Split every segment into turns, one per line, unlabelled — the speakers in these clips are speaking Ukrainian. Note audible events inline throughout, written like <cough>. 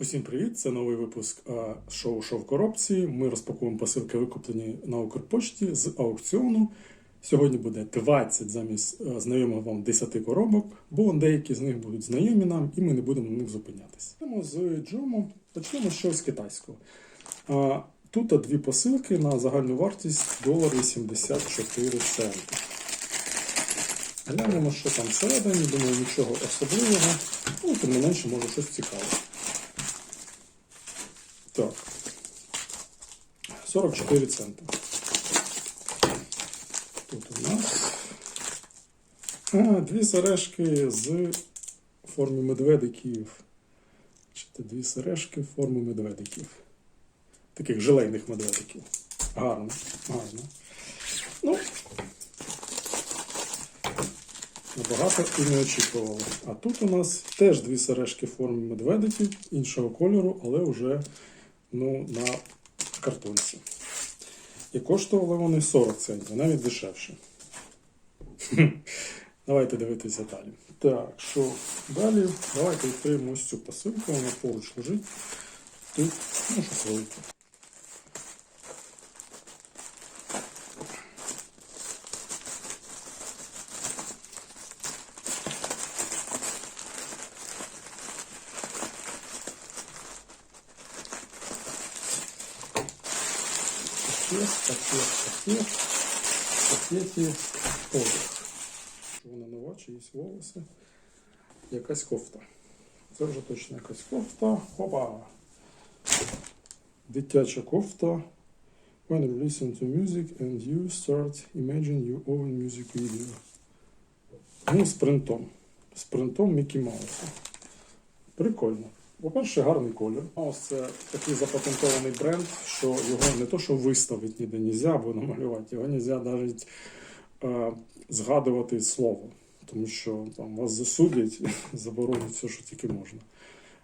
Усім привіт! Це новий випуск е, шоу «Шоу в коробці. Ми розпакуємо посилки, викуплені на Укрпочті з аукціону. Сьогодні буде 20 замість е, знайомих вам 10 коробок, бо деякі з них будуть знайомі нам, і ми не будемо на них зупинятися. З Джому. Почнемо з чогось китайського. Тут дві посилки на загальну вартість долар 84 центи. Глянемо, що там всередині. Думаю, нічого особливого. Ну, тим не менше, може щось цікаве. Так. 44 цента. Тут у нас а, дві сережки з форми медведиків. Бачите, дві сережки в формі медведиків. Таких желейних медведиків. Гарно, гарно. Ну, набагато і не очікували. А тут у нас теж дві сережки в формі медведиків іншого кольору, але вже ну, на картонці. І коштували вони 40 центів, навіть дешевше. <laughs> Давайте дивитися далі. Так, що далі? Давайте відкриємо ось цю посилку, вона поруч лежить. Тут, ну, щось велике. пакет, пакет, пакет, в пакеті одяг. Вона нова, чиїсь волоси. Якась кофта. Це вже точно якась кофта. Хопа! Дитяча кофта. When you listen to music and you start imagine your own music video. Ну, з принтом. Мікі Мауса. Прикольно. По-перше, гарний колір. Ось це такий запатентований бренд, що його не то, що виставити ніде нельзя, або намалювати, його нельзя навіть згадувати слово, тому що там вас засудять, <laughs> заборонять все, що тільки можна.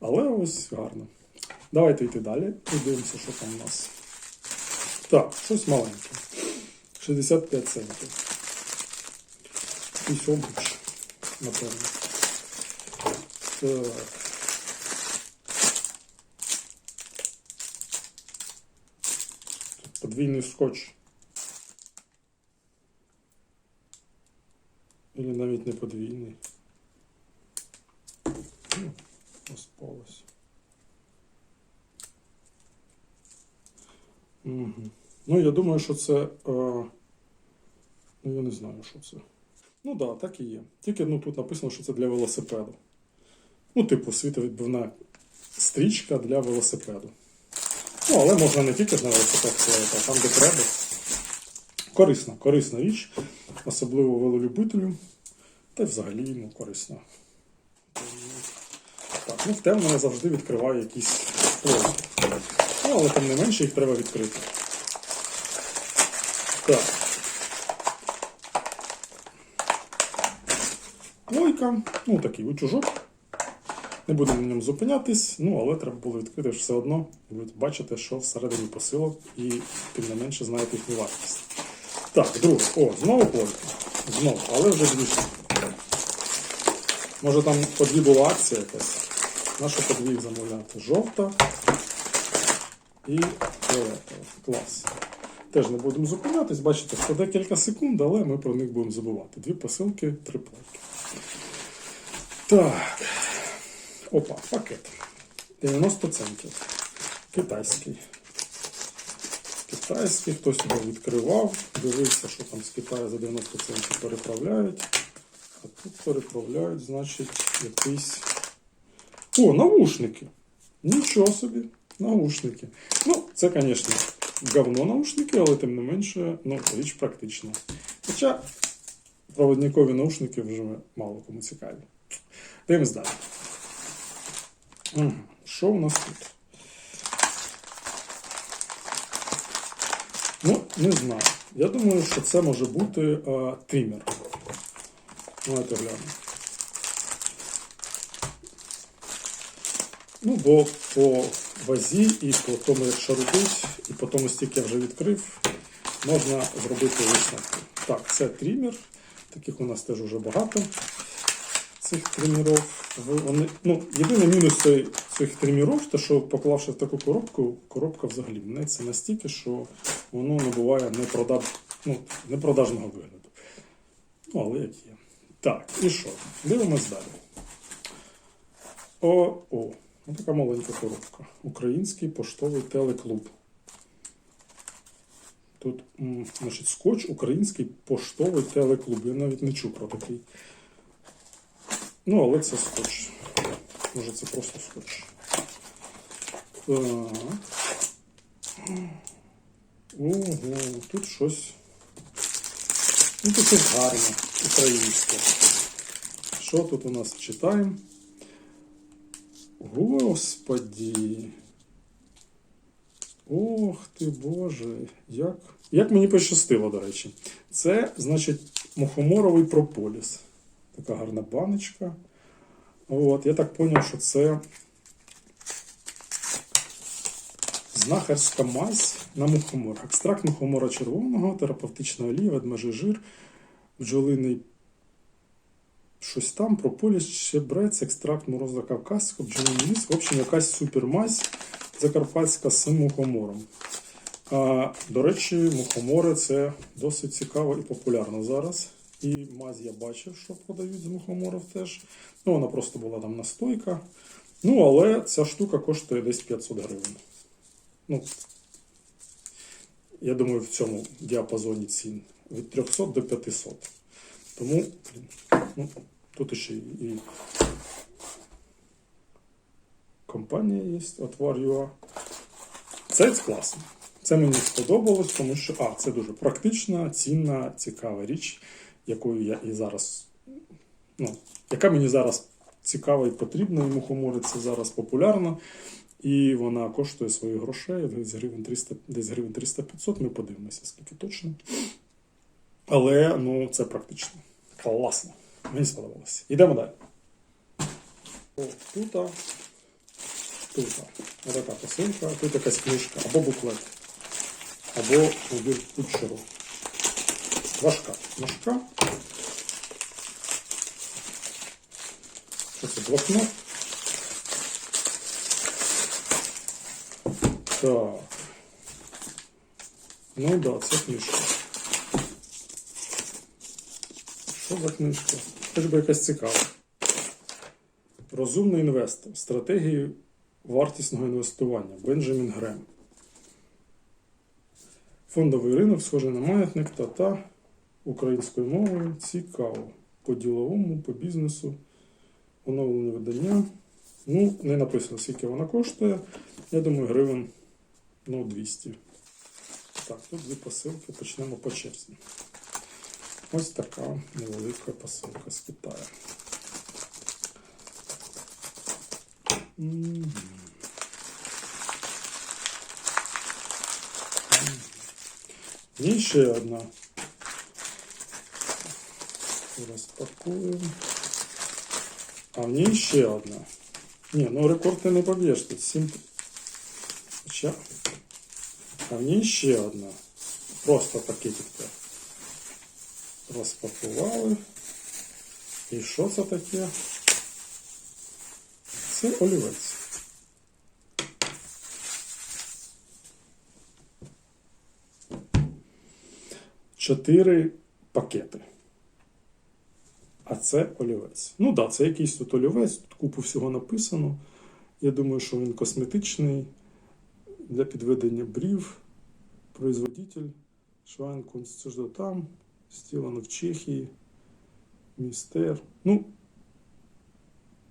Але ось гарно. Давайте йти далі. Подивимося, що там у нас. Так, щось маленьке. 65 центів. Якийсь обруч, напевно. Так. подвійний скотч. Или навіть не подвійний. Ну, Розпалось. Угу. Ну, я думаю, що це. Е... Ну, я не знаю, що це. Ну так, да, так і є. Тільки ну, тут написано, що це для велосипеду. Ну, типу, світовідбивна стрічка для велосипеду. Ну, але можна не тільки на велосипед а там, де треба. Корисна, корисна річ, особливо велолюбителю. Та й взагалі ну, корисна. Так, ну в темно я завжди відкриваю якісь плойки. Ну, але тим не менше їх треба відкрити. Так. Плойка, ну такий утюжок. Не будемо на ньому зупинятись, ну але треба було відкрити все одно. Ви бачите, що всередині посилок, і тим не менше знаєте їхню вартість. Так, друге, о, знову плойка. Знову, але вже більше. Може там по була акція якась. Наша по дві замовляти. Жовта і фіолетова. Клас. Теж не будемо зупинятись, бачите, це декілька секунд, але ми про них будемо забувати. Дві посилки, три плойки. Так. Опа, пакет. 90 центів. Китайський. Китайський, хтось його відкривав, дивився, що там з Китаю за 90 центів переправляють. А тут переправляють, значить, якийсь. О, наушники. Нічого собі, наушники. Ну, це, звісно, говно наушники, але тим не менше, ну, річ практична. Хоча проводникові наушники вже мало кому цікаві. Дивимось далі. Що у нас тут? Ну, не знаю. Я думаю, що це може бути а, тример. Давайте глянемо. Ну, бо по вазі і по тому, як шарудить, і по тому, стільки я вже відкрив, можна зробити висновки. Так, це тример. Таких у нас теж вже багато цих тренерів. Вони, ну, єдиний мінус цих тренувань, то що поклавши в таку коробку, коробка взагалі мнеться настільки, що воно набуває непродаж... ну, непродажного вигляду. Ну, але як є. Так, і що? Дивимось далі. О, о, ось така маленька коробка. Український поштовий телеклуб. Тут, значить, скотч Український поштовий телеклуб. Я навіть не чув про такий. Ну, але це скотч. Може, це просто скотч. Так. Ого, тут щось. Ну, тут щось гарне, українське. Що тут у нас читаємо? Господі. Ох ти Боже, як, як мені пощастило, до речі. Це, значить, мухоморовий прополіс. Така гарна баночка. От, я так зрозумів, що це знахарська мазь на мухомор. Екстракт мухомора червоного, терапевтична олія, ведмежий жир, бджолиний щось там, прополіс, щебрець, екстракт мороза кавказського, бджолиний ліс. В общем, якась супермазь закарпатська з мухомором. А, до речі, мухомори це досить цікаво і популярно зараз. І мазь я бачив, що подають з мухоморів теж. Ну, вона просто була там настойка. Ну, але ця штука коштує десь 500 гривень. Ну, я думаю, в цьому діапазоні цін від 300 до 500. Тому ну, тут ще і компанія є, Отвар.ua. Це класно. Це мені сподобалось, тому що а, це дуже практична, цінна, цікава річ, якою я і зараз, ну, яка мені зараз цікава і потрібна, і мухомори це зараз популярно. І вона коштує своїх грошей, десь гривень 300, десь гривень 300-500, ми подивимося, скільки точно. Але ну, це практично. Класно. Мені сподобалося. Йдемо далі. Тут, тут. Отака посилка, тут якась книжка, або буклет, або набір кучеру. Важка. Важка. Що це, блокнот? Так. Ну да, це книжка. Що за книжка? Хоч би якась цікава. Розумний інвестор. Стратегії вартісного інвестування. Бенджамін Грем. Фондовий ринок, схожий на маятник та та українською мовою. Цікаво. По діловому, по бізнесу. Оновлені видання. Ну, не написано, скільки вона коштує. Я думаю, гривень ну, 200. Так, тут дві посилки. Почнемо по черзі. Ось така невелика посилка з Китаю. М. І ще одна. Розпакуємо. А в ній ще одна. Ні, ну рекорд ти не поб'єш тут. 7. Хоча. А в ній ще одна. Просто пакетик. Розпакували. І що це таке? Це олівець. Чотири пакети. А це олівець. Ну так, да, це якийсь тут олівець, тут купу всього написано. Я думаю, що він косметичний для підведення брів, производитель Швайнкунст, це ж там, сделано в Чехії, містер. Ну,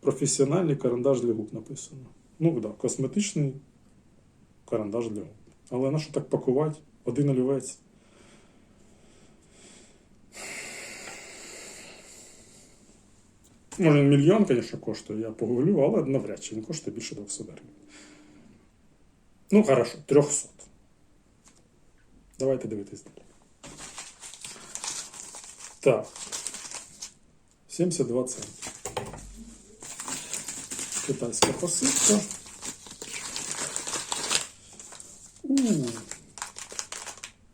професіональний карандаш для губ написано. Ну так, да, косметичний карандаш для губ. Але на що так пакувати? Один олівець. Може, мільйон, звісно, коштує, я погуглю, але навряд чи він коштує більше 200 гривень. Ну, хорошо, 300. Давайте дивитись далі. Так. 72 центи. Китайська посилка. У.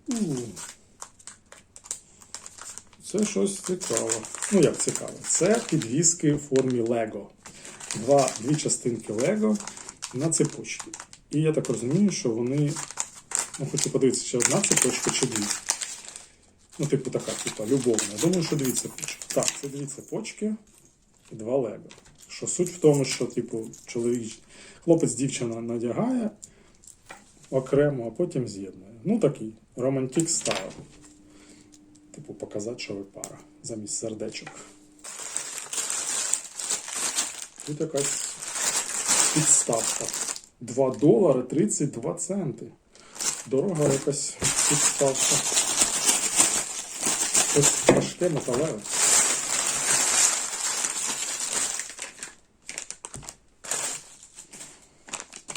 У. Це щось цікаве. Ну, як цікаве? Це підвіски в формі Лего. Дві частинки Лего. на цепочці. І я так розумію, що вони. Ну, хочу подивитися, чи одна цепочка, чи дві. Ну, типу, така, типу, любовна. Я думаю, що дві цепочки. Так, це дві цепочки і два лего. Що суть в тому, що, типу, чоловік, хлопець дівчина надягає окремо, а потім з'єднує. Ну, такий романтик стайл. Типу, показати, що ви пара замість сердечок. Тут якась підставка. 2 долари 32 центи. Дорога якась підставка. Ось важке металеве.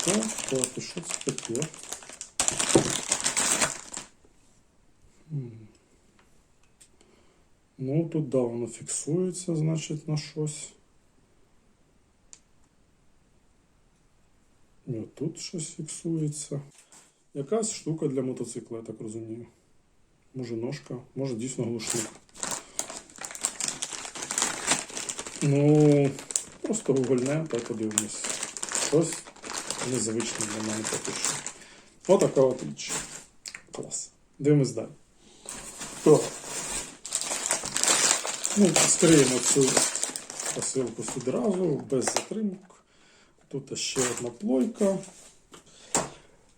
Так, так, що це таке? Ну, тут да, воно фіксується, значить, на щось. І тут щось фіксується. Якась штука для мотоцикла, я так розумію. Може ножка, може дійсно глушник. Ну, просто гугольне, та подивимось. Щось незвичне для мене поки що. Отака от річ. Клас. Дивимось далі. То. Ну, скриємо цю посилку одразу, без затримок. Тут ще одна плойка.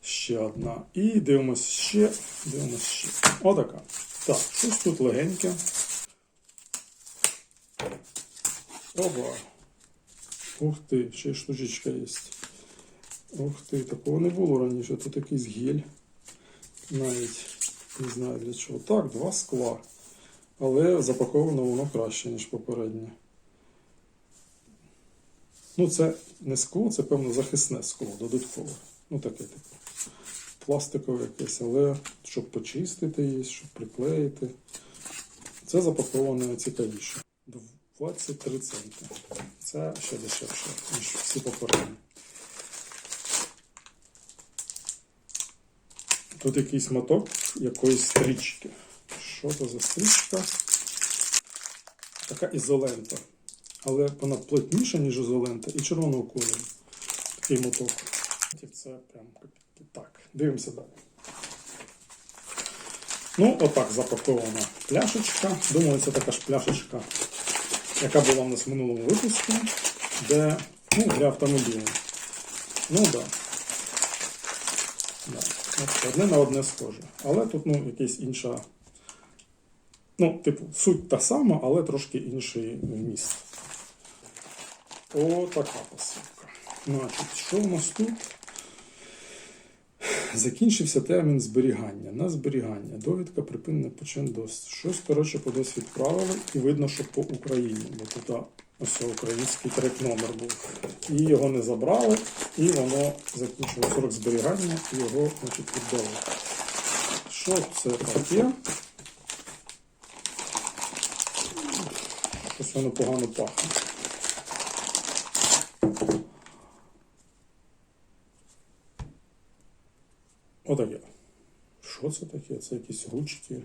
Ще одна. І дивимось ще. Дивимось ще. Отака. Так, щось тут легеньке. Оба. Ух ти, ще й штучечка є. Ух ти, такого не було раніше. Тут якийсь гель. Навіть не знаю для чого. Так, два скла. Але запаковано воно краще, ніж попереднє. Ну, це не скло, це певно захисне скло, додаткове. Ну, таке типу. Пластикове якесь, але щоб почистити її, щоб приклеїти. Це запаковане цікавіше. 23 центи. Це ще дешевше, ніж всі попередні. Тут якийсь моток якоїсь стрічки. Що це за стрічка? Така ізолента. Але вона плотніша, ніж ізолента, і червоного кольору. Такий моток. Це прям так. Дивимося далі. Ну, отак запакована пляшечка. Думаю, це така ж пляшечка, яка була в нас в минулому випуску, де ну, для автомобіля. Ну так. Да. Да. Одне на одне схоже. Але тут ну, якась інша. Ну, типу, суть та сама, але трошки інший вміст. О, така посилка. Значить, що у нас тут? Закінчився термін зберігання. На зберігання. Довідка припинення почин досвід. Щось, коротше, по досвід відправили, і видно, що по Україні, бо тут ось український трек номер був. І його не забрали, і воно закінчило срок зберігання, і його значить, віддали. Що це таке? Щось воно погано пахне. Отаке. Що це таке? Це якісь ручки,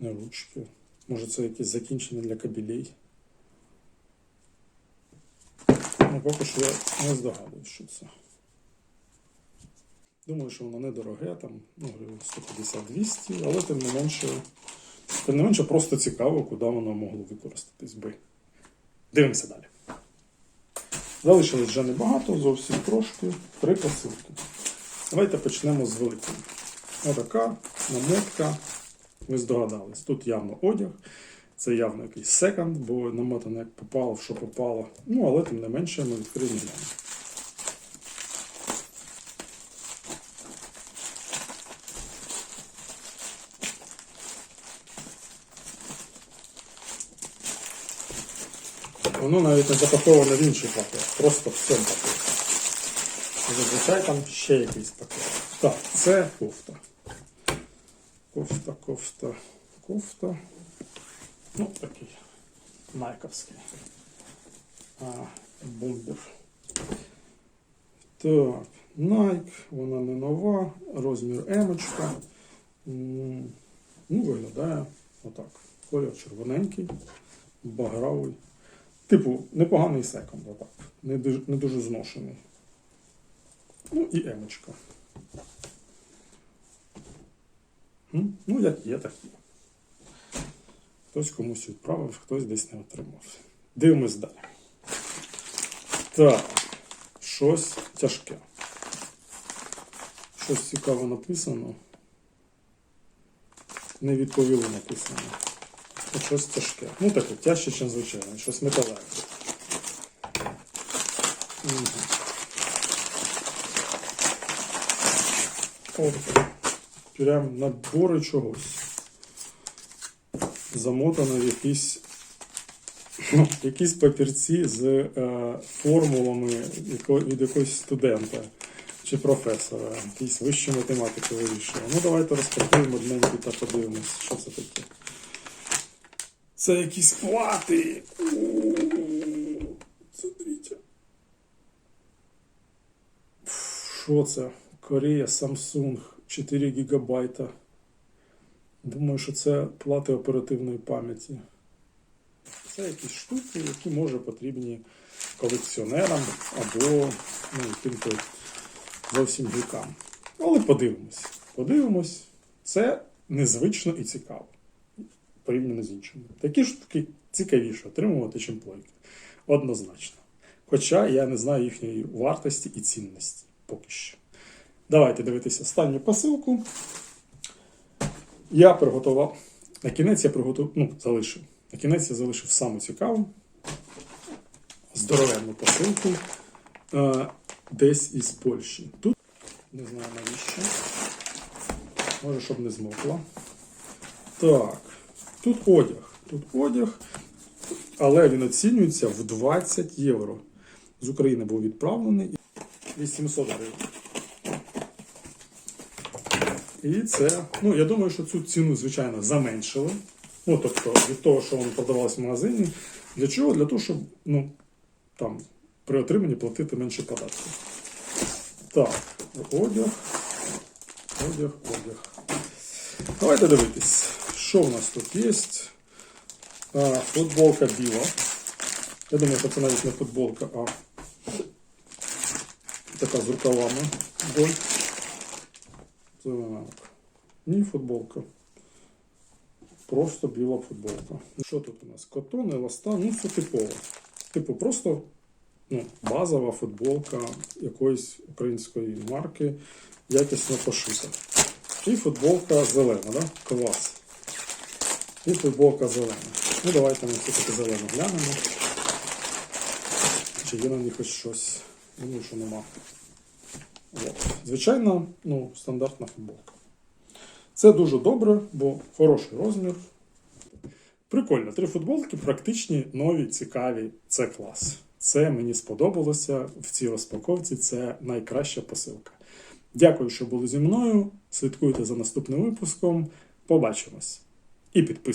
не ручки. Може це якісь закінчення для кабелей. Ну, поки що я не здогадуюсь, що це. Думаю, що воно недороге, там, ну, 150-200, але тим не менше, тим не менше просто цікаво, куди воно могло використатись би. Дивимося далі. Залишилось вже небагато, зовсім трошки. Три посилки. Давайте почнемо з великої. Отака намотка. Ви здогадались. Тут явно одяг, це явно якийсь секонд, бо намотано як попало, в що попало. Ну, але тим не менше ми відкриємо. Воно навіть не запаковане в інший пакет, просто в цьому пакеті. Зазвичай там ще якийсь пакет. Так, це кофта. Кофта, кофта, кофта. Ну, такий найковський. А, бомбер. Так, Nike, вона не нова, розмір. М, Ну, виглядає отак. Колір червоненький, багровий. Типу, непоганий секонд, отак. Не дуже, не дуже зношений. І емочка. Ну, як є, так є. Хтось комусь відправив, хтось десь не отримав. Дивимось далі. Так, щось тяжке. Щось цікаве написано. Не відповіли написано. Щось тяжке. Ну таке, тяжче, ніж звичайно, щось металеве. Мгм. От, прям набори чогось. Замотано в якісь, ну, якісь папірці з е, формулами від якогось студента чи професора, якісь вищі математики вирішує. Ну, давайте розпакуємо одненько та подивимось, що це таке. Це якісь плати. Смотрите. Що це? Корея Samsung 4 гігабайта. Думаю, що це плати оперативної пам'яті. Це якісь штуки, які може потрібні колекціонерам або ну, яким-то зовсім гікам. Але подивимось. Подивимось. Це незвично і цікаво. Порівняно з іншими. Такі штуки цікавіше отримувати, чим плойки. Однозначно. Хоча я не знаю їхньої вартості і цінності поки що. Давайте дивитися останню посилку. Я приготував. На кінець я приготував, ну, залишив. На кінець я залишив саму цікаву. Здоровенну посилку. Е, десь із Польщі. Тут не знаю навіщо. Може, щоб не змокла. Так, тут одяг. Тут одяг, але він оцінюється в 20 євро. З України був відправлений 800 гривень. І це, ну я думаю, що цю ціну, звичайно, заменшили. Ну, тобто, від того, що воно продавалось в магазині. Для чого? Для того, щоб ну, там, при отриманні платити менше податків. Так, одяг, одяг, одяг. Давайте дивитись, що у нас тут є. А, футболка біла. Я думаю, що це навіть не футболка, а така з рукавами. Боль. Ні, футболка. Просто біла футболка. Що тут у нас? Котон, еластан, ну це типово. Типу, просто ну, базова футболка якоїсь української марки, якісно пошита. І футболка зелена, да? Клас. І футболка зелена. Ну, давайте ми все-таки зелену глянемо. Чи є на них хоч щось? Думаю, що нема. Звичайно, ну, стандартна футболка. Це дуже добре, бо хороший розмір. Прикольно, три футболки практичні, нові, цікаві. Це клас. Це мені сподобалося в цій розпаковці. Це найкраща посилка. Дякую, що були зі мною. Слідкуйте за наступним випуском. Побачимось. І підписуйтесь.